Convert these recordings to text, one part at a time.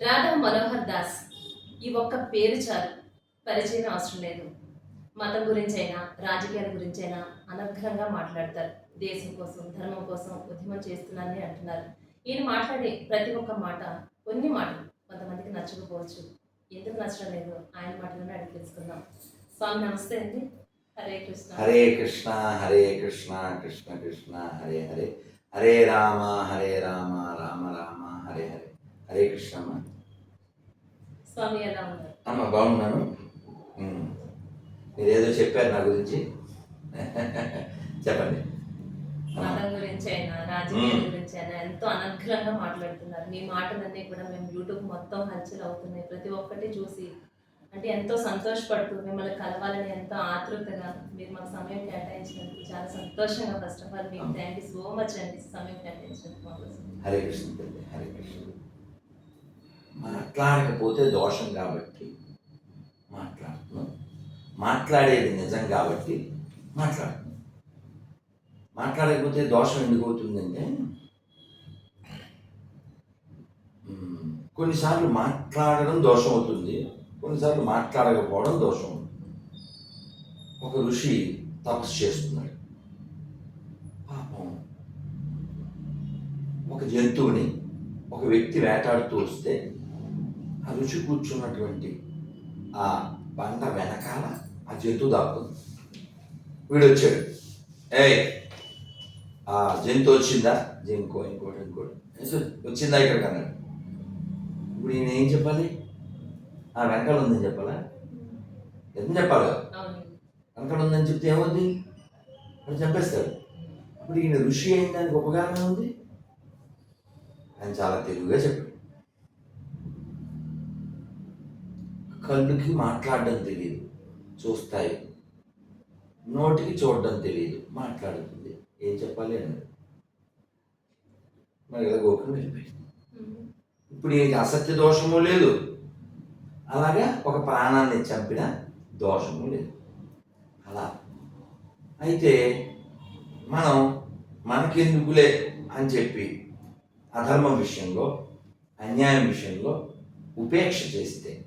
రాధా మనోహర్ దాస్ ఈ ఒక్క పేరు చాలు. పరిచయం అవసరం లేదు. మతం గురించైనా రాజకీయాల గురించైనా అనర్ఘంగా మాట్లాడతారు. దేశం కోసం ధర్మం కోసం ఉద్యమం చేస్తున్నానని అంటున్నారు. ఈయన మాట్లాడే ప్రతి ఒక్క మాట కొన్ని మాటలు కొంతమందికి నచ్చకపోవచ్చు. ఎందుకు నచ్చడం లేదు? ఆయన మాటలను అడిగి తెలుసుకుందాం. స్వామి నమస్తే అండి. హరే కృష్ణ. హరే కృష్ణ హరే కృష్ణ కృష్ణ కృష్ణ హరే హరే. హరే రామ హరే రామ రామ రామ హరే హరే. హరే కృష్ణ అమ్మ స్వామి అమ్మ బాగున్నాను. మీరేదో చెప్పారు నా గురించి. చెప్పండి. మతం గురించి అయినా రాజకీయాల మ్మ్. గురించి అయినా ఎంతో అనర్ఘంగా మాట్లాడుతున్నారు. మీ మాటలన్నీ కూడా మేము యూట్యూబ్ మొత్తం హల్చల్ అవుతున్నాయి. ప్రతి ఒక్కటి చూసి అంటే ఎంతో సంతోషపడుతూ మిమ్మల్ని కలవాలని ఎంతో ఆతృతగా మీరు మాకు సమయం కేటాయించినందుకు చాలా సంతోషంగా ఫస్ట్ ఆఫ్ ఆల్ మీకు థ్యాంక్ యూ సో మచ్ అండి. సమయం కేటాయించినందుకు. హరే కృష్ణ హరే కృష్ణ. మాట్లాడకపోతే దోషం కాబట్టి. మాట్లాడుతున్నాం. మాట్లాడేది నిజం కాబట్టి మాట్లాడుతున్నాం. మాట్లాడకపోతే దోషం ఎందుకు అవుతుందంటే కొన్నిసార్లు మాట్లాడడం దోషం అవుతుంది కొన్నిసార్లు మాట్లాడకపోవడం దోషం అవుతుంది. ఒక ఋషి తపస్సు చేస్తున్నాడు. పాపం ఒక జంతువుని ఒక వ్యక్తి వేటాడుతూ వస్తే ఆ కూర్చున్నటువంటి ఆ బండ వెనకాల ఆ జంతువు దాక్కుంది వీడు వచ్చాడు ఏ ఆ జంతువు వచ్చిందా? ఇంకో ఇంకోటి ఇంకోటి. వచ్చిందా ఇక్కడికి అన్నాడు. ఇప్పుడు ఈయన ఏం చెప్పాలి? ఆ వెనకాల ఉందని చెప్పాలా? ఎంత చెప్పాలి? వెనకాల ఉందని చెప్తే ఏమవుద్ది? అని చెప్పేస్తాడు. అప్పుడు ఈయన ఋషి అయిన దానికి ఉపకారం ఉంది ఆయన చాలా తెలుగుగా చెప్పాడు. కళ్ళుకి మాట్లాడడం తెలియదు చూస్తాయి. నోటికి చూడడం తెలియదు మాట్లాడుతుంది ఏం చెప్పాలి అని మరి ఇలా గోకుని వెళ్ళిపోయింది. ఇప్పుడు ఈయనకి అసత్య దోషము లేదు. అలాగా ఒక ప్రాణాన్ని చంపిన దోషము లేదు. అలా. అయితే మనం మనకెందుకులే అని చెప్పి అధర్మం విషయంలో అన్యాయం విషయంలో ఉపేక్ష చేస్తే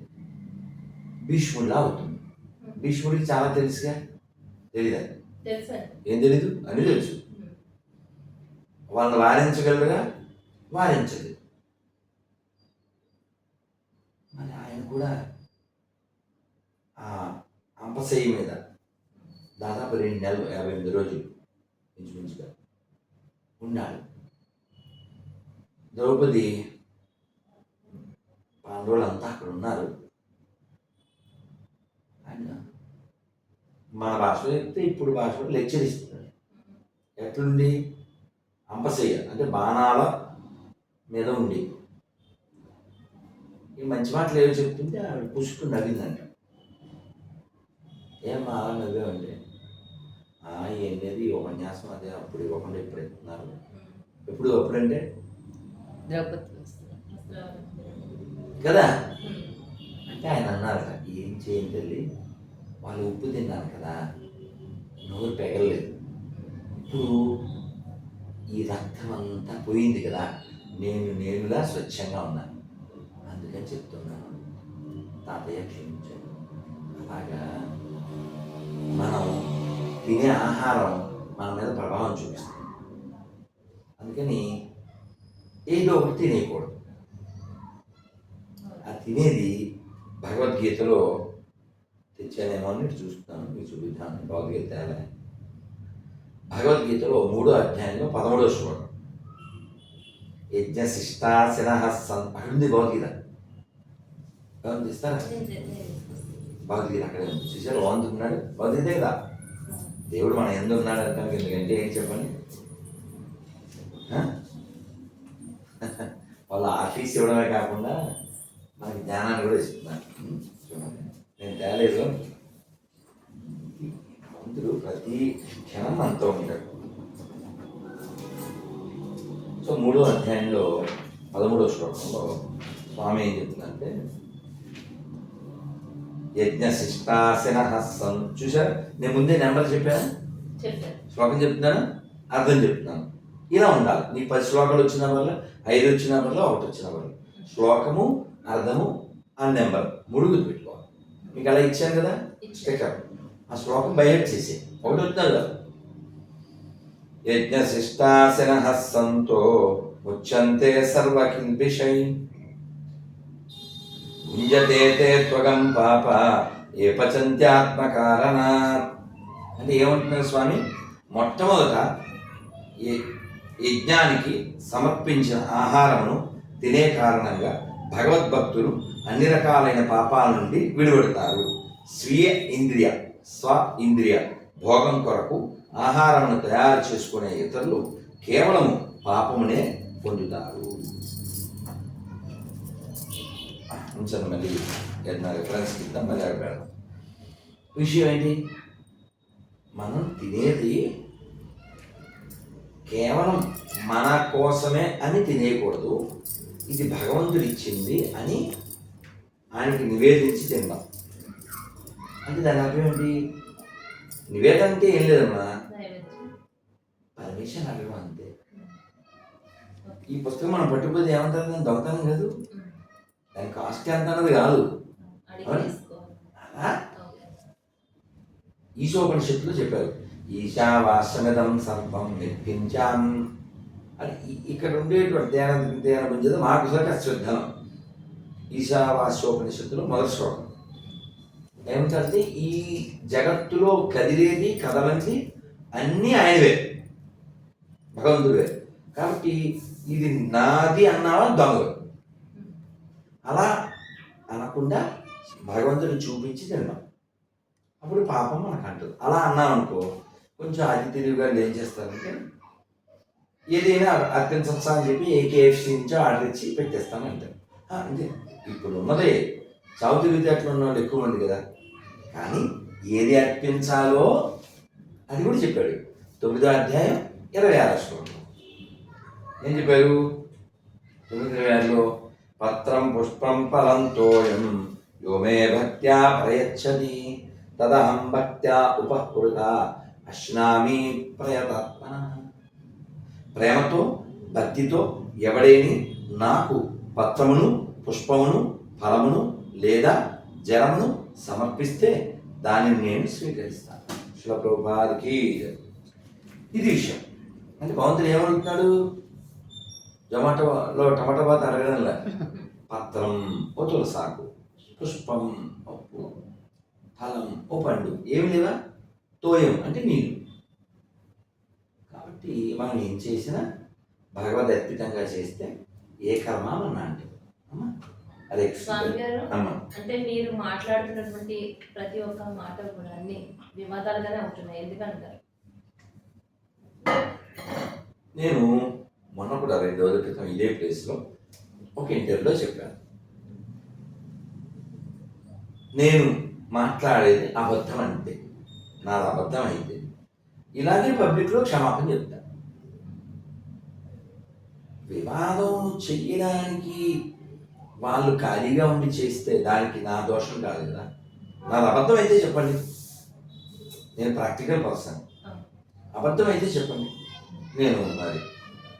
భీష్ముడిలా అవుతుంది. భీష్ముడికి చాలా తెలుసుగా? తెలీదా? తెలుసా. ఏం తెలీదు? అని తెలుసు. వాళ్ళని వారించగలరుగా? వారించదు మరి ఆయన కూడా ఆ అంపశయ్య మీద దాదాపు రెండు నెలలు యాభై ఎనిమిది రోజులు ఇంచుమించుగా ఉన్నాడు. ద్రౌపది పాండవులంతా అక్కడ ఉన్నారు. ఆయన. మన భాషలో చెప్తే ఇప్పుడు భాషలో లెక్చర్ ఇస్తున్నాడు ఎట్లుండి అంపశయ్య అంటే బాణాల మీద ఉండి. ఈ మంచి మాటలు ఏవో చెప్తుంటే ఆవిడ పుసుకుని నవ్విందంట. ఏమ్మా అలా నవ్వేవంటే? "ఆ, ఏం లేదు ఈ ఉపన్యాసం అదే అప్పుడు ఇవ్వకుండా ఇప్పుడు ఇస్తున్నారు ఎప్పుడు అప్పుడంటే ద్రౌపది. కదా. అంటే ఆయన అన్నారు ఏం చేయండి తల్లి? వాళ్ళు ఉప్పు తిన్నారు కదా. నోరు పెగలలేదు. ఇప్పుడు ఈ రక్తం అంతా పోయింది కదా. నేను నేనులా స్వచ్ఛంగా ఉన్నాను. అందుకని చెప్తున్నాను. తాతయ్య క్షమించాడు. అలాగా మనం తినే ఆహారం మన మీద ప్రభావం చూపిస్తుంది. అందుకని ఏదో ఒకటి తినేయకూడదు. ఆ తినేది భగవద్గీతలో తెచ్చానేమో అని చూస్తాను మీకు చూపిస్తాను భగవద్గీత తేలే. భగవద్గీతలో మూడో అధ్యాయంలో పదమూడో శ్లోకం. యజ్ఞ శిష్టాశన సన్ అక్కడ ఉంది భగవద్గీత నేను- భగవద్గీత అక్కడే చూసారు బాగుంటున్నాడు భగవద్గీతే కదా దేవుడు మన ఎందు ఉన్నాడు అంటానికి ఎందుకంటే ఏం చెప్పండి? వాళ్ళ ఆఫీస్ ఇవ్వడమే కాకుండా మనకి జ్ఞానాన్ని కూడా? చూడండి నేను తేలేదు. అందరూ ప్రతి క్షణం మనతో ఉంటాడు. సో మూడో అధ్యాయంలో పదమూడో శ్లోకంలో స్వామి ఏం చెప్తుందంటే యజ్ఞ శిష్టాసన సన్ చూసారు నేను ముందే నెంబర్ చెప్పాను శ్లోకం చెప్తున్నాను? అర్థం చెప్తున్నాను. ఇలా ఉండాలి. నీ పది శ్లోకాలు వచ్చిన వల్ల ఐదు వచ్చిన వల్ల ఒకటి వచ్చిన వల్ల శ్లోకము అర్థము ఆ నెంబర్ మూడు గుర్తుపెట్టుకోవాలి మీకు అలా ఇచ్చాను కదా? స్టెకప్ ఆ శ్లోకం బయట చేసే. ఒకటి కదా? యజ్ఞశిష్టాశన సంతో ముచ్చంతే సర్వకిల్బిషై భుంజతే తే త్వగం పాప ఏ పచంత్యాత్మకారణాత్. అంటే ఏమంటున్నారు స్వామి? మొట్టమొదట ఈ యజ్ఞానికి సమర్పించిన ఆహారమును తినే కారణంగా భగవద్భక్తులు అన్ని రకాలైన పాపాల నుండి విడిపడతారు స్వీయ ఇంద్రియ స్వ ఇంద్రియ భోగం కొరకు ఆహారమును తయారు చేసుకునే ఇతరులు కేవలము పాపమునే పొందుతారు. మళ్ళీ ఏదైనా రిఫరెన్స్ ఇద్దాం మళ్ళీ అక్కడ విషయం ఏంటి? మనం తినేది కేవలం మన కోసమే అని తినేయకూడదు. ఇది భగవంతుడు ఇచ్చింది అని ఆయనకి నివేదించి తిందాం అంటే దాని అర్థం ఏంటి? నివేదన అంటే ఏం లేదమ్మా? పర్మిషన్ అడగడం అంతే. ఈ పుస్తకం మనం పట్టుకుపోతే ఏమంటారు? దాని దొంగతనం కాదు. దాని కాస్ట్ ఎంత అన్నది కాదు. ఈశోపనిషత్తులో చెప్పారు. ఈశావాసమిదం సర్వం నిర్పించాం అని ఇక్కడ ఉండేటువంటి ధ్యాన ధ్యాన పుంజద మాకుసక అశ్వద్ధనం ఈశావాస్యోపనిషత్తులో మొదటి శ్లోకం. ఏమిటంటే ఈ జగత్తులో కదిలేది కదలంది అన్నీ ఆయనవే. భగవంతుడే కాబట్టి ఇది నాది అన్నావా దొంగ అలా అనకుండా భగవంతుడు చూపించి తిన్నాం. అప్పుడు పాపం మనకు అంటుంది. అలా అన్నాం అనుకో కొంచెం అది తెలివిగా ఏం చేస్తారంటే ఏదైనా అర్పించచ్చా అని చెప్పి ఏ కేఎఫ్సీ నుంచో ఆర్డర్ ఇచ్చి పెట్టేస్తాను అంటే ఇప్పుడు ఉన్నదే సౌత్ విద్యార్థులు ఉన్న వాళ్ళు ఎక్కువ మంది కదా. కానీ ఏది అర్పించాలో అది కూడా చెప్పాడు. తొమ్మిదో అధ్యాయం ఇరవై ఆరు శ్లోకం. ఏం చెప్పారు? తొమ్మిది ఇరవై ఆరులో పత్రం పుష్పం ఫలం తోయం యోమే భక్త్యా ప్రయచ్చది తదహం భక్త్యా ఉపహృత అశ్నామి ప్రయతాత్మన ప్రేమతో భక్తితో ఎవడేని నాకు పత్రమును పుష్పమును ఫలమును లేదా జలమును సమర్పిస్తే దానిని నేను స్వీకరిస్తాను. శిలప్రభాదికి ఇది విషయం. అంటే భగవంతుడు ఏమంటున్నాడు? జొమాటోలో టమాటో బాత్ అడగడంలా. పత్రం ఓ తులసాకు పుష్పం ఓ ఫలం ఓ పండు. ఏమి లేవా? తోయం అంటే నీళ్ళు. కాబట్టి మనం ఏం చేసినా భగవద్ అర్పితంగా చేస్తే ఏ కర్మ మన అంటే అదే అంటే మీరు మాట్లాడుతున్నటువంటి ప్రతి ఒక్క మాట కూడా అన్ని వివాదాలుగానే ఉంటున్నాయి. ఎందుకంటారు నేను మొన్న కూడా రెండు రోజుల క్రితం ఇదే ప్లేస్లో ఒక ఇంటర్వ్యూలో చెప్పాను. నేను మాట్లాడేది అబద్ధం అంటే నాది అబద్ధం అయితే ఇలాగే పబ్లిక్లో క్షమాపణ చెప్తా వివాదం చెయ్యడానికి వాళ్ళు ఖాళీగా ఉండి చేస్తే దానికి నా దోషం కాదు కదా. నాది అబద్ధం అయితే చెప్పండి. నేను ప్రాక్టికల్ పర్సన్. అబద్ధం అయితే చెప్పండి. నేను మరి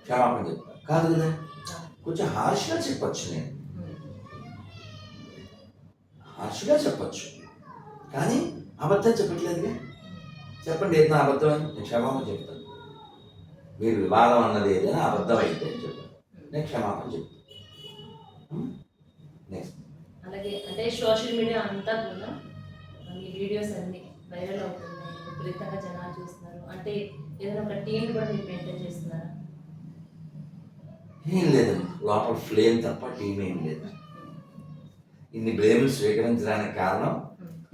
క్షమాపణ చెప్తాను కాదు కదా. కొంచెం హార్ష్గా చెప్పచ్చు నేను. హార్ష్గా చెప్పచ్చు. కానీ అబద్ధం చెప్పట్లేదుగా. చెప్పండి ఏదైనా అబద్ధం నేను క్షమాపణ చెప్తాను. మీరు వివాదం అన్నది ఏదైనా అబద్ధం అయితే చెప్పండి. నేను క్షమాపణ చెప్తాను. నెక్స్ట్ అలాగే అంటే సోషల్ మీడియా అంతా కూడా మీ వీడియోస్ అన్ని వైరల్ అవుతున్నాయి. విపరీతంగా జనాలు చూస్తున్నారు. అంటే ఏదైనా ఒక టీం కూడా మీరు మెయింటైన్ చేస్తున్నారా? ఏం లేదు. లోపల ఫ్లేమ్ తప్ప టీం ఏం లేదు. ఇన్ని బ్లేములు స్వీకరించడానికి కారణం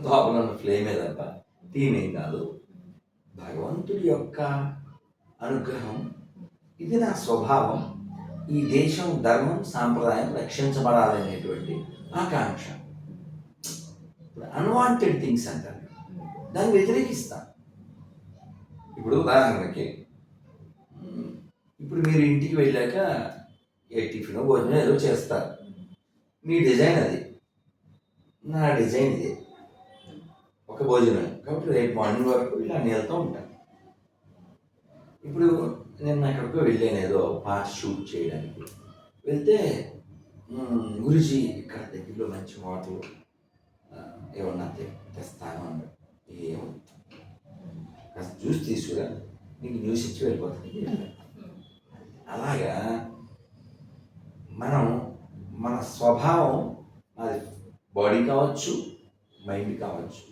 లోపల ఉన్న ఫ్లేమే తప్ప టీం ఏం కాదు. భగవంతుడి యొక్క అనుగ్రహం ఇది నా స్వభావం ఈ దేశం ధర్మం సాంప్రదాయం రక్షించబడాలనేటువంటి ఆకాంక్ష. అన్వాంటెడ్ థింగ్స్ అంటారు. దాన్ని వ్యతిరేకిస్తాను ఇప్పుడు ఉదాహరణకి ఇప్పుడు మీరు ఇంటికి వెళ్ళాక ఏ టిఫిన్ భోజనం ఏదో చేస్తారు. మీ డిజైన్ అది. నా డిజైన్ ఇది. ఒక భోజనం. కాబట్టి రేపు మార్నింగ్ వరకు ఇలా వెళ్తూ ఉంటాను ఇప్పుడు నేను ఎక్కడికో వెళ్ళాను ఏదో పాట షూట్ చేయడానికి. వెళ్తే గురుజీ ఇక్కడ దగ్గరలో మంచి వాటర్ ఏమన్నా తె- తెస్తాను అన్నాడు. ఏమో. కాస్త జ్యూస్ తీసుకురా నీకు న్యూస్ ఇచ్చి వెళ్ళిపోతుంది అలాగా మనం మన స్వభావం అది బాడీ కావచ్చు మైండ్ కావచ్చు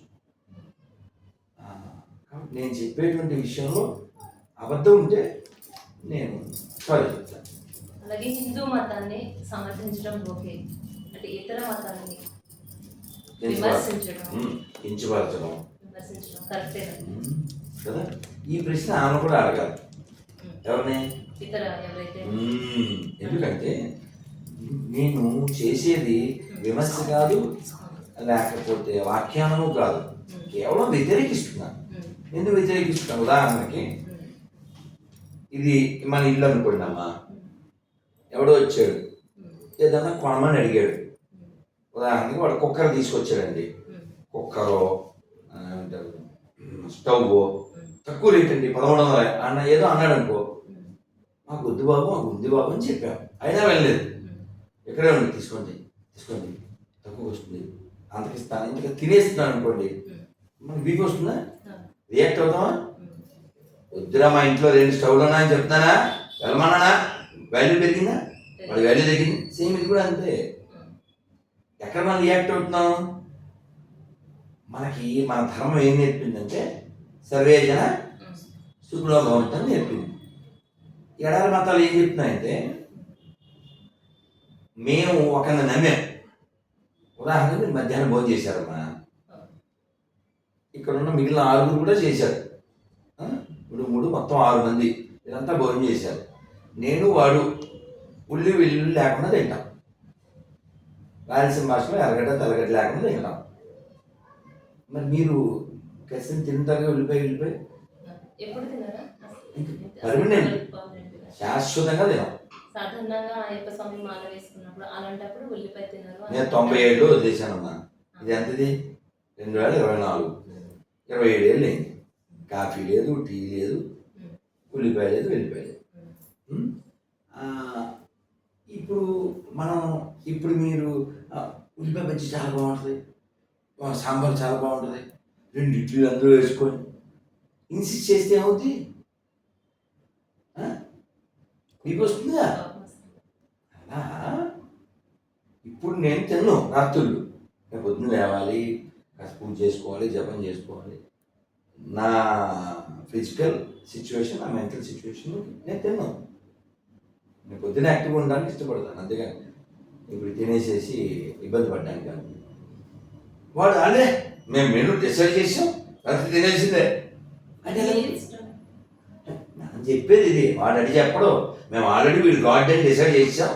నేను చెప్పేటువంటి విషయంలో అబద్ధం ఉంటే నేను సారీ చెప్తాను అలాగే హిందూ మతాన్ని సమర్థించడం ఓకే. అంటే ఇతర మతాన్ని విమర్శించడం. కించపరచడం కదా? ఈ ప్రశ్న ఆమె కూడా అడగాలి. ఎవరిని? ఇతర ఎవరైతే? ఉమ్, ఎందుకంటే నేను చేసేది విమర్శ కాదు లేకపోతే వాఖ్యానము కాదు. కేవలం వ్యతిరేకిస్తున్నాను. ఎందుకు వ్యతిరేకిస్తున్నాం? ఉదాహరణకి ఇది మన ఇల్లు అనుకున్నామా ఎవడో వచ్చాడు. ఏదన్నా కొనమని అడిగాడు. ఉదాహరణకి వాడు కుక్కర్ తీసుకొచ్చాడండి. కుక్కరో ఆ, ఏమంటారు? స్టవ్ తక్కువ రేట్ అండి పదమూడు వందల. అన్న ఏదో అన్నాడు అనుకో మాకు వద్దు బాబు మాకు ఉంది బాబు అని చెప్పాం. అయినా వెళ్ళలేదు. ఎక్కడే ఉంది తీసుకోండి తీసుకోండి. తక్కువ వస్తుంది. అంతకిస్తాను ఇంకా తినేస్తున్నాను అనుకోండి. మనకి వీక్ వస్తుందా? రియాక్ట్ అవుతామా వద్దురా మా ఇంట్లో రెండు స్టవ్లు ఉన్నాయని చెప్తానా వెళ్ళమన్నానా? వాల్యూ పెరిగిందా? వాడి వాల్యూ తగ్గింది. సేమ్ ఇది కూడా అంతే. ఎక్కడ మనం రియాక్ట్ అవుతున్నాం? మనకి మన ధర్మం ఏం నేర్పిందంటే సర్వేజన సుఖలో ఉమ్. భవంతం నేర్పింది ఎడారి మతాలు ఏం చెప్తున్నాయంటే మేము ఒకరిని నమ్మాం. ఉదాహరణకు మధ్యాహ్నం భోజనం చేశారమ్మా. ఇక్కడ ఉన్న మిగిలిన ఆరుగురు కూడా చేశారు? ఇప్పుడు మూడు మొత్తం ఆరు మంది. ఇదంతా భోజనం చేశారు. నేను వాడు ఉల్లి వెల్లుల్లి లేకుండా తింటాం. రాయలసీమ భాషలో ఎరగడ్డ తెల్లగడ్డ లేకుండా తింటాం. మరి మీరు కలిసి తింటారుగా ఉల్లిపాయ ఉల్లిపాయ Permanent. శాశ్వతంగా తినాం. సాధారణంగా అయ్యప్ప స్వామి మాల వేసుకున్నప్పుడు అలాంటప్పుడు ఉల్లిపాయ తిన్నారు నేను తొంభై ఏళ్ళు వదిలేశానమ్మా. ఇది ఎంతది? రెండు వేల ఇరవై నాలుగు. ఇరవై ఏడు ఏళ్ళు అయింది కాఫీ లేదు టీ లేదు ఉల్లిపాయ లేదు వెల్లిపాయ లేదు. ఇప్పుడు మనం ఇప్పుడు మీరు ఉల్లిపాయ బజ్జి చాలా బాగుంటుంది. సాంబార్ చాలా బాగుంటుంది. రెండు ఇడ్లీలు అందరూ వేసుకొని ఇన్సిస్ట్ చేస్తే ఏమవుతుంది? మీకు వస్తుందా అలా? ఇప్పుడు నేను తిన్ను రాత్రులు. నేను పొద్దున్న లేవాలి పూజ చేసుకోవాలి జపం చేసుకోవాలి. నా ఫిజికల్ సిచ్యువేషన్ నా మెంటల్ సిచ్యువేషన్ నేను తిన్నాను నేను పొద్దున యాక్టివ్గా ఉండడానికి ఇష్టపడతాను అంతేగాని ఇప్పుడు తినేసేసి ఇబ్బంది పడ్డానికి కాదు. వాడు అదే మేము మెనూ డిసైడ్ చేసాం రాత్రి తినేసిందే. అంటే చెప్పేది ఇది వాడు అడిగి చెప్పడు. మేము ఆల్రెడీ వీడు గార్డెన్ డిసైడ్ చేసాం.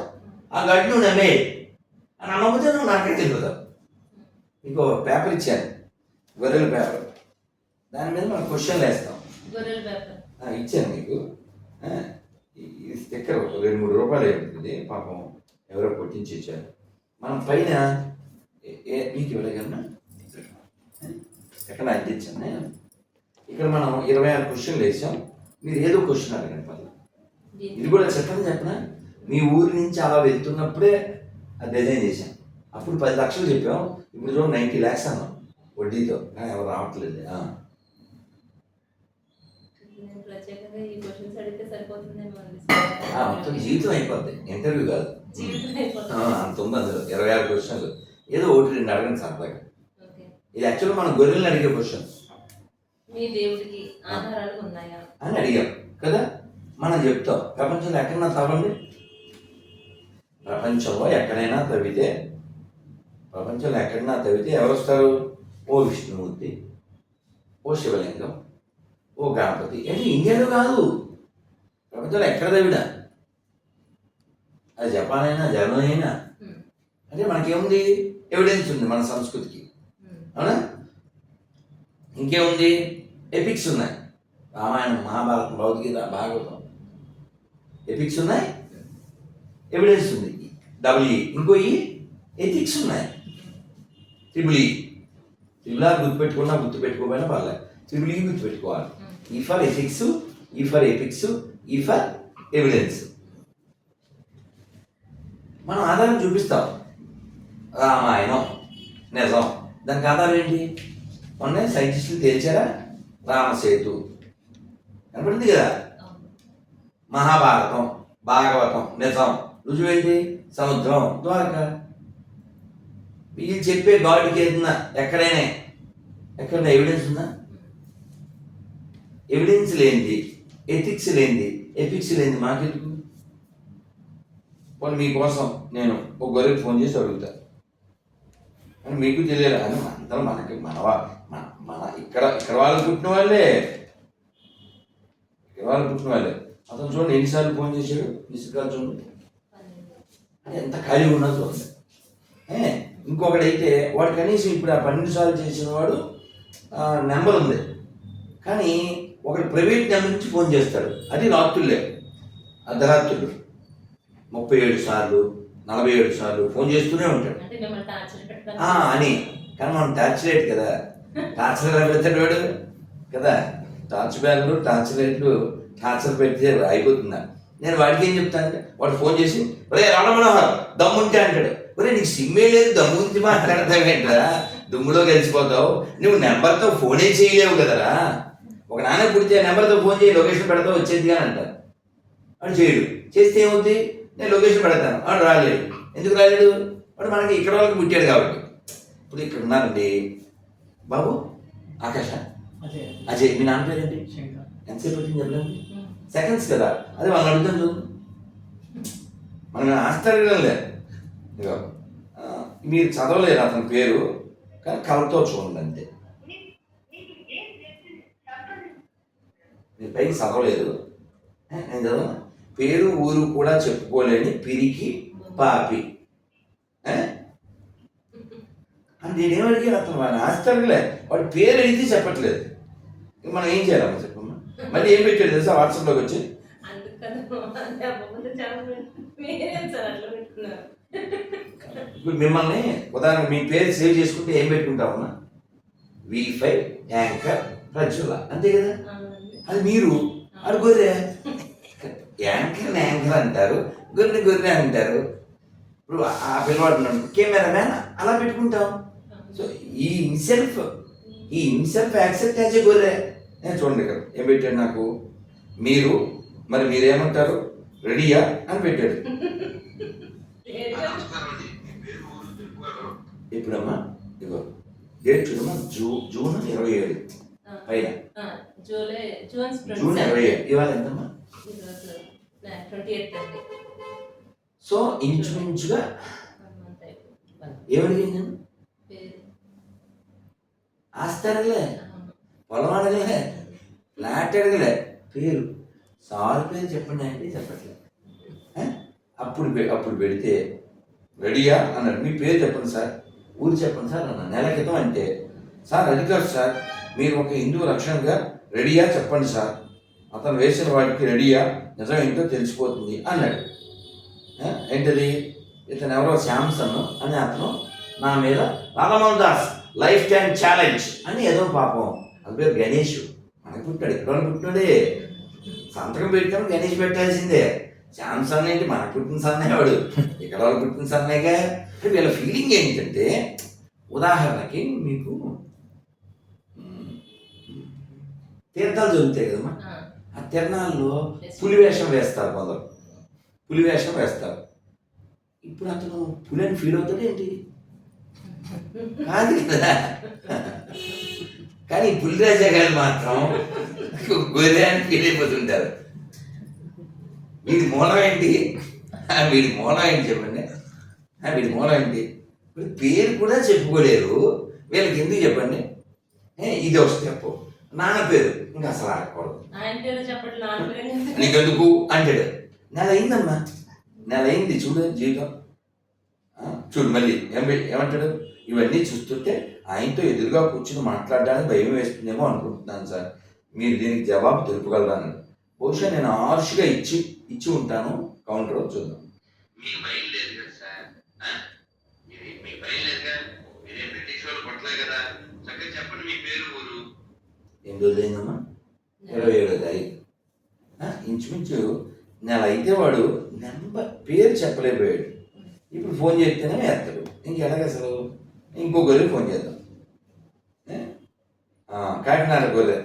ఆ గార్డెన్ నువ్వు నమ్మే అని నమ్మకపోతే నువ్వు నాకే తెలుపుతావు ఇంకో పేపర్ ఇచ్చాను. గొర్రెల పేపర్. దాని మీద మనం క్వశ్చన్లు వేస్తాం. ఇచ్చాను మీకు. ఈ స్టిక్కర్ ఒక రెండు మూడు రూపాయలు ఉంటుంది పాపం ఎవరో కొట్టించి ఇచ్చారు. మనం పైన మీకు ఇవ్వలేకన్నా ఎక్కడ అందించాను ఇక్కడ మనం ఇరవై ఆరు క్వశ్చన్లు వేసాం. మీరు ఏదో క్వశ్చన్ అడగండి పర్లేదు ఇది కూడా చెప్పండి చెప్పనా? మీ ఊరి నుంచి అలా వెళ్తున్నప్పుడే అది డిజైన్ చేశాం అప్పుడు పది లక్షలు చెప్పాం. ఇప్పుడు చూడండి నైంటీ ల్యాక్స్ అన్నాం. వడ్డీతో. కానీ ఎవరు రావట్లేదు. మొత్తం జీవితం అయిపోద్ది. ఇంటర్వ్యూ కాదు. అంత ఉంది అందులో ఇరవై ఆరు క్వశ్చన్లు ఏదో ఒకటి రెండు అడగండి సరదాగా. ఇది యాక్చువల్గా మనం గొర్రెల్ని అడిగే క్వశ్చన్ అని అడిగాం. కదా? మనం చెప్తాం. ప్రపంచంలో ఎక్కడైనా తవ్వండి. ప్రపంచంలో ఎక్కడైనా తవ్వితే ప్రపంచంలో ఎక్కడైనా తవ్వితే ఎవరు వస్తారు ఓ విష్ణుమూర్తి ఓ శివలింగం ఓ గణపతి. అంటే ఇండియాలో కాదు. ప్రపంచంలో ఎక్కడ తవ్వినా. అది జపాన్ అయినా జర్మనీ అయినా. అంటే మనకేముంది? ఎవిడెన్స్ ఉంది మన సంస్కృతికి. అవునా? ఇంకేముంది? ఎపిక్స్ ఉన్నాయి. రామాయణం మహాభారతం భగవద్గీత భాగవతం. ఎపిక్స్ ఉన్నాయి? ఎవిడెన్స్ ఉంది. Double E. ఇంకో ఈ ఎథిక్స్ ఉన్నాయి. త్రిబుల్ ఈ త్రిబుల్ ఆర్ గుర్తుపెట్టుకున్నా గుర్తుపెట్టుకోకపోయినా పర్లేదు. త్రిబుల్ ఈ గుర్తుపెట్టుకోవాలి. E for ethics E for epics E for evidence మనం ఆధారం చూపిస్తాం. రామాయణం నిజం. దానికి ఆధారం ఏంటి? మొన్న సైంటిస్టులు తేల్చారా? రామసేతు. కనపడింది కదా. మహాభారతం భాగవతం నిజం. రుజువేంటి సముద్రం ద్వారక. వీళ్ళు చెప్పే గాడికి ఏదన్నా ఎక్కడైనా ఎక్కడ ఎవిడెన్స్ ఉందా? ఎవిడెన్స్ లేనిది ఎథిక్స్ లేనిది ఎథిక్స్ లేనిది మాకెందుకు? వాళ్ళు మీకోసం నేను ఒక గొర్రెకి ఫోన్ చేసి అడుగుతా. అని మీకు తెలియాలి అని అందరం మనకి మన మన మన ఇక్కడ ఇక్కడ వాళ్ళు పుట్టిన వాళ్ళే. ఇక్కడ వాళ్ళు పుట్టిన వాళ్ళే. అతను చూడండి ఎన్నిసార్లు ఫోన్ చేశాడు? మిస్ కాల్ చూడండి. అంటే ఎంత ఖాళీ ఉన్నా చూడండి. ఇంకొకడైతే వాడు కనీసం ఇప్పుడు ఆ పన్నెండు సార్లు చేసిన వాడు నెంబర్ ఉంది. కానీ ఒకటి ప్రైవేట్ నెంబర్ నుంచి ఫోన్ చేస్తాడు. అది రాత్రులే. అర్ధరాత్రులు. ముప్పై ఏడు సార్లు నలభై ఏడు సార్లు ఫోన్ చేస్తూనే ఉంటాడు. అని. కానీ మనం టార్చ్ లైట్ కదా టార్చ్ పెడతాడు వాడు? కదా. టార్చ్ బ్యాగ్లు టార్చ్ లైట్లు టార్చర్ పెడితే అయిపోతుందా? నేను వాడికి ఏం చెప్తానంటే వాడు ఫోన్ చేసి ఒరే రాణ మనోహర్ దమ్ముంటే అంటాడు. ఒరే నీకు సిమ్మే లేదు దమ్ము గురించి మాట్లాడతావేంట్రా దుమ్ములో కలిసిపోతావు. నువ్వు నెంబర్తో ఫోనే చేయలేవు కదరా? ఒక నాన్న పుడితే నెంబర్తో ఫోన్ చేయి లొకేషన్ పెడతావు వచ్చేది అని అంటారు. వాడు చేయడు. చేస్తే ఏమవుతుంది నేను లొకేషన్ పెడతాను. వాడు రాలేడు. ఎందుకు రాలేడు? వాడు మనకి ఇక్కడ వాళ్ళకి పుట్టాడు కాబట్టి. ఇప్పుడు ఇక్కడ ఉన్నారండి. బాబు ఆకాశ అజయ్. మీ నాన్న పేరేంటి? శంకర్. ఎంతసేపు వచ్చింది చెప్పండి ఉమ్. సెకండ్స్ కదా. అదే వాళ్ళని అడుగుతాం చూడు. మనం ఆశ్చర్యం లేదు. ఇదిగో. మీరు చదవలేరు అతని పేరు కానీ కలతో చూడండి అంతే. మీరు పైకి చదవలేదు ఏ, నేను చదవను? పేరు ఊరు కూడా చెప్పుకోలేని పిరికి పాపి. ఏ? నేనేం అడిగాను అతను? వాడిని ఆశ్చర్యలే. వాడి పేరు అడిగితే చెప్పట్లేదు. మనం ఏం చేయాలమ్మా చెప్పమ్మా? మళ్ళీ ఏం పెట్టాడు తెలుసా వాట్సాప్లోకి వచ్చి? ఇప్పుడు మిమ్మల్ని ఉదాహరణ మీ పేరు సేవ్ చేసుకుంటే ఏం పెట్టుకుంటామన్నా వి ఫైవ్ యాంకర్ ప్రజ్వల. అంతే కదా. అది మీరు. అది గొర్రె. యాంకర్ యాంకర్ అంటారు. గొర్రె గొర్రె అంటారు. ఇప్పుడు ఆ పిల్లవాడు కెమెరా మ్యాన్ అలా పెట్టుకుంటాం. సో ఈ ఇన్సెల్ఫ్ ఈ ఇన్సెల్ఫ్ యాక్సెప్ట్ యాజ్ ఏ గొర్రె. నేను చూడండి ఇక్కడ. ఏం పెట్టాడు నాకు? మీరు మరి మీరేమంటారు? రెడీయా? అని పెట్టాడు. ఎప్పుడమ్మా ఇగో డేట్ చూడమ్మా జూ జూన్ ఇరవై ఏడు. పైన. జూన్ ఇరవై ఏడు. ఇవాళ ఎంతమ్మా? సో ఇంచుమించుగా ఏమడిగింది ఆస్తి అడగలే. పొలం అడగలే ఫ్లాట్ అడగలే. పేరు. సార్ పేరు చెప్పండి అంటే చెప్పట్లే? అప్పుడు అప్పుడు పెడితే రెడీయా? అన్నాడు మీ పేరు చెప్పండి సార్. ఊరు చెప్పండి సార్ అన్న. నెల క్రితం అంటే. సార్ అది కాదు సార్. మీరు ఒక హిందూ రక్షణగా రెడీయా చెప్పండి సార్. అతను వేసిన వాటికి రెడీయా? నిజం ఏంటో తెలిసిపోతుంది అన్నాడు. ఏంటిది ఏంటది? ఇతను ఎవరో శాంసన్ అని అతను నా మీద Rammohan Das lifetime challenge అని ఏదో పాపం. అది పేరు గణేష్. మనకు పుట్టాడు ఇక్కడ వాళ్ళు పుట్టినాడే సంతకం పెట్టాము గణేష్ పెట్టాల్సిందే. శాంసన్ ఏంటి మనకు పుట్టిన సన్నేవాడు ఇక్కడ వాళ్ళు పుట్టిన సన్నేగా. అంటే వీళ్ళ ఫీలింగ్ ఏంటంటే ఉదాహరణకి మీకు తీర్థాలు జరుగుతాయి కదమ్మా. ఆ, తిరణాల్లో పులి వేషం వేస్తారు కొందరు. పులి వేషం వేస్తారు. ఇప్పుడు అతను పులి అని ఫీల్ అవుతాడు ఏంటి? కాదు కదా. కానీ ఈ పులి రాజా గారు మాత్రం గొర్రె అని ఫీల్ అయిపోతుంటారు. వీడి మూలం ఏంటి? వీడి మూలం ఏంటి చెప్పండి. వీడి మూలం ఏంటి? వీడి పేరు కూడా చెప్పుకోలేరు. వీళ్ళకి ఎందుకు చెప్పండి? ఇది ఒక స్టెప్ నాన్న పేరు. ఇంకా అసలు ఆడకూడదు? నీకెందుకు? అంటాడు. నెల అయిందమ్మా. నెల అయింది చూడు జీవితం. చూడు మళ్ళీ ఏమంటాడు? ఇవన్నీ చూస్తుంటే ఆయనతో ఎదురుగా కూర్చుని మాట్లాడడానికి భయం వేస్తుందేమో అనుకుంటున్నాను సార్. మీరు దీనికి జవాబు తెలుపగలరా బహుశా నేను ఆర్ష్గా ఇచ్చి ఇచ్చి ఉంటాను కౌంటర్ చూద్దాం. ఎన్ని రోజులైందమ్మా ఇరవై ఏడో తారీఖు ఇంచుమించు నెల అయితే వాడు నెంబర్ పేరు చెప్పలేకపోయాడు. ఇప్పుడు ఫోన్ చేస్తేనే ఎత్తడు ఇంకెలాగ అసలు? ఇంకో గొర్రె ఫోన్ చేద్దాం. కాకినాడ గొర్రె.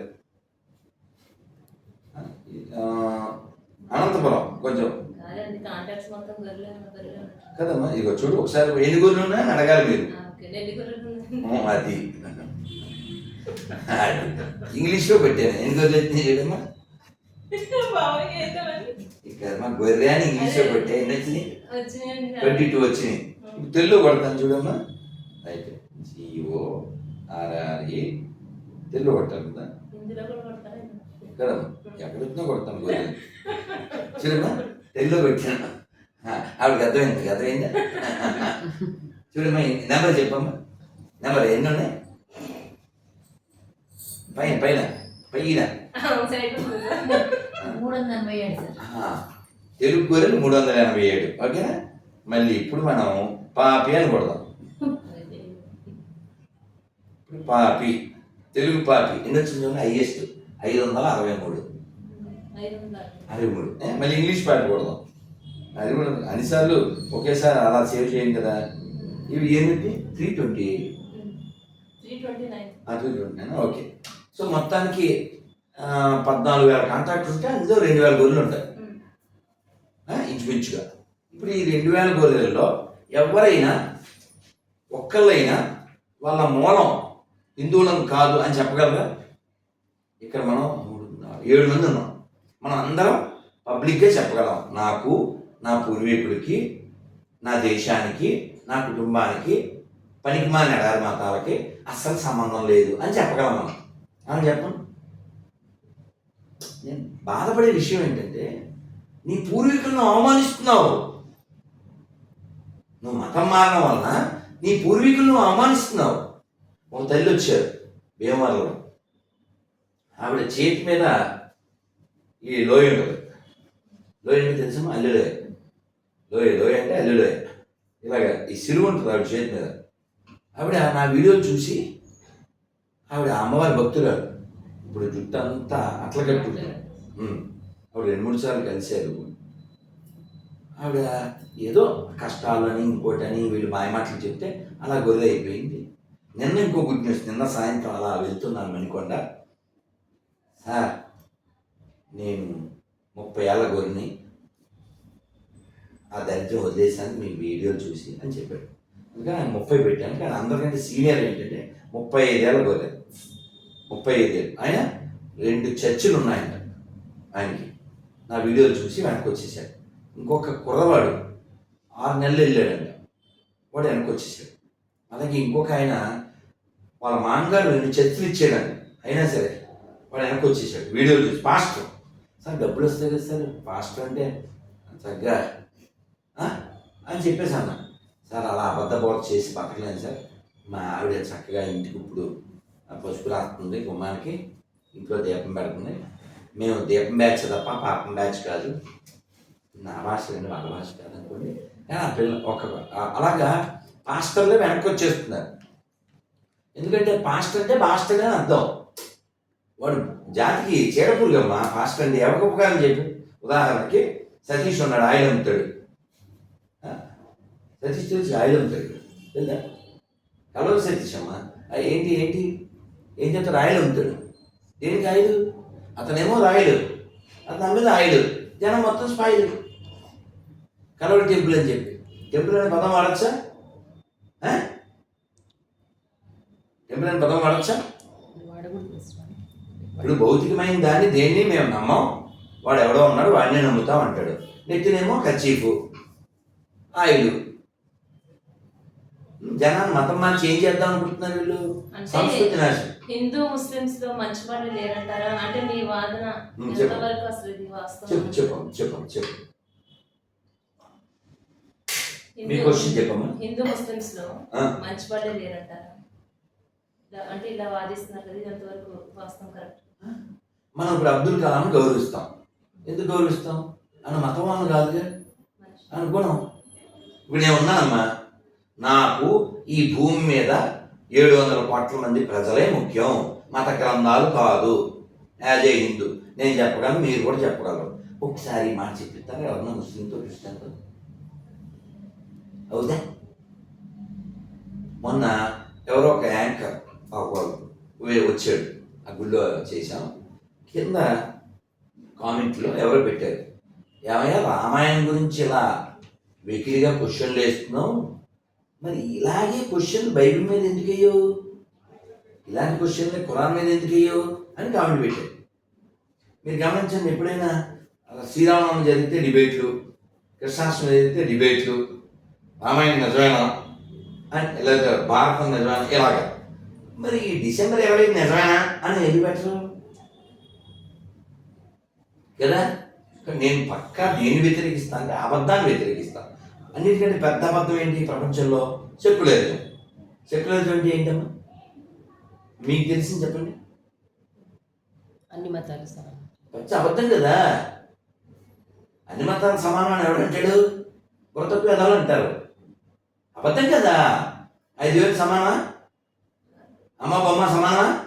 అనంతపురం కొంచెం. గొర్రెలు గొర్రెలు కదమ్మా ఇగో చూడు ఒకసారి ఎన్ని గొర్రెలు ఉన్నాయని అడగాలి మీరు. గొర్రెలు అది. ఇంగ్లీష్లో పెట్టాను. ఎన్ని గొర్రెలు ఎంతమంది ఇక్కడ మా గొర్రె అని ఇంగ్లీష్లో పెట్టా. ఎన్ని వచ్చినాయి? ట్వంటీ టూ వచ్చినాయి. ఇప్పుడు తెలుగు కొడతాను చూడమ్మా. అయితే జిఓ ఆర్ఆర్ఈ తెలుగు కొట్టాలి కదా? ఇక్కడ ఎక్కడ వచ్చినా కొడతాను గొర్రె చూడమ్మా తెలుగులో పెట్టాను ఆ, ఆవిడకి అర్థమైంది అర్థమైందా చూడమ్మా ఈ నెంబర్ చెప్పమ్మా నెంబర్ ఎన్ని ఉన్నాయి పైన పైన పైన సైడ్ మూడు వందల ఎనభై ఏడు సార్ ఆ, తెలుగు గొర్రెలు మూడు వందల ఎనభై ఏడు ఓకేనా మళ్ళీ ఇప్పుడు మనం పాపి అని కొడదాం ఇప్పుడు పాపి తెలుగు పాపి ఎన్ని వచ్చింది హైయెస్ట్ ఐదు వందల అరవై మూడు ఏ, మళ్ళీ ఇంగ్లీష్ పాట కొడదాం అది కూడా అన్నిసార్లు ఒకేసారి అలా సేవ్ చేయం కదా. ఇవి ఏమిటి? Three twenty three twenty nine okay. So మొత్తానికి పద్నాలుగు వేల కాంట్రాక్ట్ ఉంటే అందులో రెండు వేల గొర్రెలు ఉంటాయి. ఇంచుమించుగా. ఇప్పుడు ఈ రెండు వేల గొర్రెలలో ఎవరైనా ఒక్కళ్ళైనా వాళ్ళ మూలం హిందువులం కాదు అని చెప్పగలరా? ఇక్కడ మనం ఏడు మంది ఉన్నాం. మనం అందరం పబ్లిక్గా చెప్పగలం. నాకు నా పూర్వీకుడికి నా దేశానికి నా కుటుంబానికి పనికిమాలిన ఎడారి మతాలకి అస్సలు సంబంధం లేదు అని చెప్పగలం మనం. అని చెప్పండి నేను బాధపడే విషయం ఏంటంటే నీ పూర్వీకులను అవమానిస్తున్నావు. నువ్వు మతం మారడం వలన నీ పూర్వీకులను అవమానిస్తున్నావు. ఒక తల్లి వచ్చారు భీమవరంలో. ఆవిడ చేతి మీద ఈ లోయ ఉంటుంది. లోయ అంటే అల్లుడే? లోయ లోయ అంటే అల్లుడే. ఇలాగ ఈ సిరువు ఉంటుంది ఆవిడ చేతి మీద. ఆవిడ నా వీడియోలు చూసి ఆవిడ అమ్మవారి భక్తురాలు ఇప్పుడు జుట్టు అంతా అట్ల కట్టుకుంటారు ఆవిడ రెండు మూడు సార్లు కలిశారు. ఆవిడ ఏదో కష్టాలని ఇంకోటని వీళ్ళు మాయమాటలు చెప్తే అలా గొర్రె అయిపోయింది. నిన్న ఇంకో గుడ్ న్యూస్. నిన్న సాయంత్రం అలా వెళ్తున్నాను మణికొండ. సార్ నేను ముప్పై ఏళ్ళ గొర్రెని ఆ దరిద్రం వదిలేసాను మీ వీడియోలు చూసి అని చెప్పాడు. అందుకని ఆయన ముప్పై పెట్టాను. కానీ అందరికంటే సీనియర్ ఏంటంటే ముప్పై ఐదేళ్ళ గొర్రె. ముప్పై ఐదేళ్ళు ఆయన రెండు చర్చిలు ఉన్నాయంట ఆయనకి. నా వీడియోలు చూసి వెనక్కి వచ్చేసాడు. ఇంకొక కుర్రవాడు ఆరు నెలలు వెళ్ళాడంట. వాడు వెనక్కి వచ్చేసాడు. అలాగే ఇంకొక ఆయన వాళ్ళ మామగారు రెండు చర్చలు ఇచ్చాడు అయినా సరే వాడు వెనక్కి వచ్చేసాడు. వీడియోలు చూసి. పాస్టర్ సార్ డబ్బులు వస్తాయి కదా సార్ పాస్టర్ అంటే చక్కగా అని చెప్పేసి అన్న. సార్ అలా అబద్ధ బోధ చేసి బతకలేను సార్. మా ఆవిడ చక్కగా ఇంటికి ఇప్పుడు ఆ పసుపు రాస్తుంది గుమ్మానికి. ఇంట్లో దీపం పెడుతుంది. మేము దీపం బ్యాచ్ తప్ప పాపం బ్యాచ్ కాదు. నా భాష రెండు వాళ్ళ భాష కాదు అనుకోండి కానీ ఆ పిల్ల ఒక అలాగా పాస్టర్లే వెనక్కి వచ్చేస్తున్నారు. ఎందుకంటే పాస్టర్ అంటే పాస్టర్ అని అర్థం. వాడు జాతికి చీడపురుగమ్మా పాస్టర్ అండి ఎవరికి ఉపకారం చెప్పి ఉదాహరణకి సతీష్ ఉన్నాడు ఆయన అమ్ముతాడు సతీష్ తెలిసి ఆయిల్ అమ్ముతాడు తెలుసా హలో సతీష్ అమ్మా. ఏంటి ఏంటి? ఏం చెప్తాడు ఆయన అమ్ముతాడు దేనికి ఆయిల్ అతనేమో రాయుడు. అతని మీద ఆయుడు. జనం మొత్తం స్పాయిలు కలవడి టెంపుల్ అని చెప్పి. టెంపుల్ అనే పదం వాడచ్చా? టెంపుల్ అనే పదం వాడచ్చా? ఇప్పుడు భౌతికమైన దాన్ని దేన్ని మేము నమ్మం? వాడు ఎవడో ఉన్నాడు వాడిని నమ్ముతాం అంటాడు. నెత్తినేమో కచీఫ్ ఆయిల్ జనాన్ని మతం మార్చి ఏం చేద్దాం అనుకుంటున్నారు వీళ్ళు? సంస్కృతి నాశనం. హిందూ ముస్లిమ్స్లో మంచి వాళ్ళు లేరంటారా? అంటే మీ వాదన. ఎంతవరకు అసలు ఇది వాస్తవం? చెప్పం చెప్పం చెప్పు మీ క్వశ్చన్ చెప్పమ్మా. హిందూ ముస్లిమ్స్లో. మంచి వాళ్ళే లేరంటారా అంటే ఇలా వాదిస్తున్నారు కదా ఇది ఎంతవరకు వాస్తవం కరెక్ట్? మనం ఇప్పుడు అబ్దుల్ కలాం గౌరవిస్తాం. ఎందుకు గౌరవిస్తాం? ఆయన మతం కాదుగా ఆయన గుణం. ఇప్పుడు నేను ఉన్నానమ్మా. నాకు ఈ భూమి మీద ఏడు వందల కోట్ల మంది ప్రజలే ముఖ్యం. మత గ్రంథాలు కాదు. As a Hindu. నేను చెప్పగలను మీరు కూడా చెప్పగలరు. ఒకసారి మాట చెప్పిస్తారు? ఎవరన్నా ముస్లింతో క్రిస్టియన్తో అవుదా? మొన్న ఎవరో ఒక యాంకర్ ఒక వచ్చాడు. ఆ గుళ్ళో చేశాం. కింద కామెంట్లో ఎవరు పెట్టారు? ఏమయ్యా రామాయణం గురించి ఇలా వెకిలిగా క్వశ్చన్లు వేస్తున్నావు? మరి ఇలాగే క్వశ్చన్ బైబిల్ మీద ఎందుకు అయ్యో ఇలాంటి క్వశ్చన్లు ఖురాన్ మీద ఎందుకు అయ్యో అని కామెంట్ పెట్టారు. మీరు గమనించండి ఎప్పుడైనా అలా శ్రీరామనవమి జరిగితే డిబేట్లు కృష్ణాష్టమి జరిగితే డిబేట్లు రామాయణం నిజమేనా? అని లేదా భారతం నిజమేనా? ఇలాగా. మరి ఈ డిసెంబర్ ఇరవై నిజమేనా అని ఎందుకు పెట్టరు? కదా? నేను పక్కా దేన్ని వ్యతిరేకిస్తాను అంటే అబద్ధాన్ని వ్యతిరేకిస్తాను. అన్నిటికంటే పెద్ద అబద్ధం ఏంటి ప్రపంచంలో? సెక్యులరిజం. సెక్యులరిజం అంటే ఏంటమ్మా? మీకు తెలిసింది చెప్పండి. అన్ని మతాలు సమానం. పచ్చి అబద్ధం కదా? అన్ని మతాలు సమానం అని ఎవడంటాడు కొరతకు ఎదాలు అంటారు. అబద్ధం కదా? ఐదు వేలు సమానమా? అమ్మ బొమ్మ సమానమా?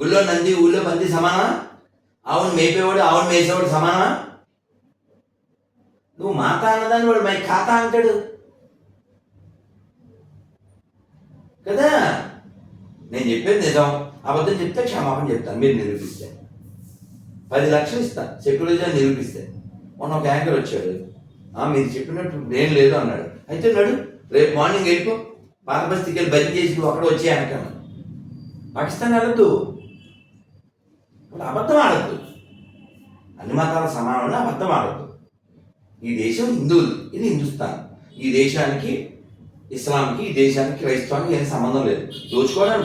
గుళ్ళో నంది ఊళ్ళో పంది సమానమా? ఆవును మేపేవాడు ఆవును మేసేవాడు సమానమా? నువ్వు మాత అన్నదాన్ని వాడు మై ఖాతా అంటాడు. కదా? నేను చెప్పేది నిజం. అబద్ధం చెప్తే క్షమాపణ చెప్తాను. మీరు నిరూపిస్తే. పది లక్షలు ఇస్తాను సెక్యులరిజం నిరూపిస్తే. మొన్న ఒక యాంకర్ వచ్చాడు. మీరు చెప్పినట్టు నేను లేదు అన్నాడు. అయితే నాడు రేపు మార్నింగ్ వెళ్ళిపో. పాత బస్తీకి వెళ్ళి బయట చేసి అక్కడ వచ్చే పాకిస్తాన్ వెళ్ళద్దు. అబద్ధం ఆడద్దు. అన్ని మతాల సమానంలో అబద్ధం ఆడద్దు. ఈ దేశం హిందువులు ఇది హిందుస్థాన్. ఈ దేశానికి ఇస్లాంకి ఈ దేశానికి క్రైస్తవానికి ఏం సంబంధం లేదు. దోచుకోవడానికి